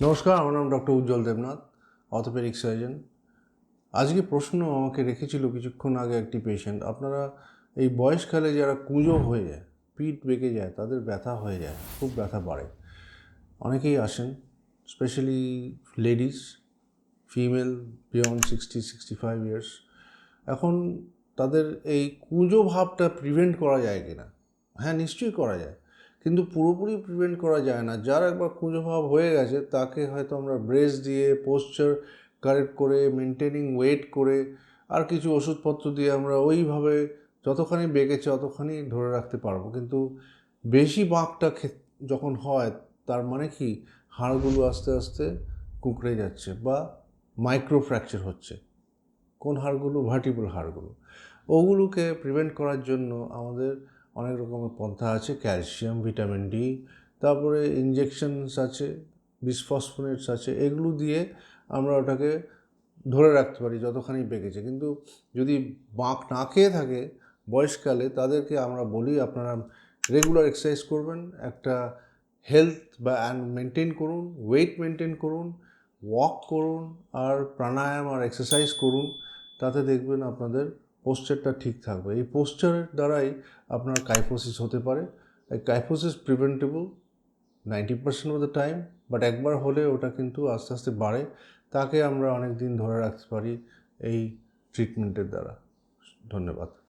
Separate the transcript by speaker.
Speaker 1: নমস্কার, আমার নাম doctor Ujjwal Debnath, orthopaedic surgeon. আজকে প্রশ্ন আমাকে রেখেছিল কিছুক্ষণ আগে একটি পেশেন্ট আপনারা এই বয়সকালে যারা কুঁজো হয়ে যায় পিঠ বেঁকে যায়, তাদের ব্যথা হয়ে যায়, খুব ব্যথা বাড়ে। অনেকেই আসেন specially ladies female beyond sixty sixty five years এখন তাদের এই কুঁজো ভাবটা প্রিভেন্ট করা যায় কিনা? হ্যাঁ নিশ্চয়ই করা যায়। কিন্তু পুরোপুরি প্রিভেন্ট করা যায় না। যার একবার কুঁজো ভাব হয়ে গেছে, তাকে হয়তো আমরা ব্রেস দিয়ে পোস্চার কারেক্ট করে মেনটেনিং ওয়েট করে, আর কিছু ওষুধপত্র দিয়ে আমরা ওইভাবে যতখানি বেঁকেছে অতখানি ধরে রাখতে পারব। কিন্তু বেশি বাঁকটা যখন হয়, তার মানে কি? হাড়গুলো আস্তে আস্তে কুঁকড়ে যাচ্ছে বা মাইক্রো ফ্র্যাকচার হচ্ছে। কোন হাড়গুলো? ভার্টিবল হাড়গুলো। ওগুলোকে প্রিভেন্ট করার জন্য আমাদের অনেক রকমের পন্থা আছে, ক্যালসিয়াম, ভিটামিন ডি, তারপরে ইঞ্জেকশনস আছে বিসফসফোনেটস আছে, এগুলো দিয়ে আমরা ওটাকে ধরে রাখতে পারি যতখানি বেঁকেছে। কিন্তু যদি বাঁক না খেয়ে থাকে বয়সকালে তাদেরকে আমরা বলি আপনারা রেগুলার এক্সারসাইজ করবেন, একটা হেলথ বা মেনটেন করুন ওয়েট মেনটেন করুন ওয়াক করুন, আর প্রাণায়াম আর এক্সারসাইজ করুন, তাতে দেখবেন আপনাদের পোস্চারটা ঠিক থাকবে। এই পোস্টারের দ্বারাই আপনার কাইফোসিস হতে পারে। Kyphosis preventable ninety percent of the time, but একবার হলে ওটা কিন্তু আস্তে আস্তে বাড়ে। তাকে আমরা অনেক দিন ধরে রাখতে পারি এই ট্রিটমেন্টের দ্বারা। ধন্যবাদ।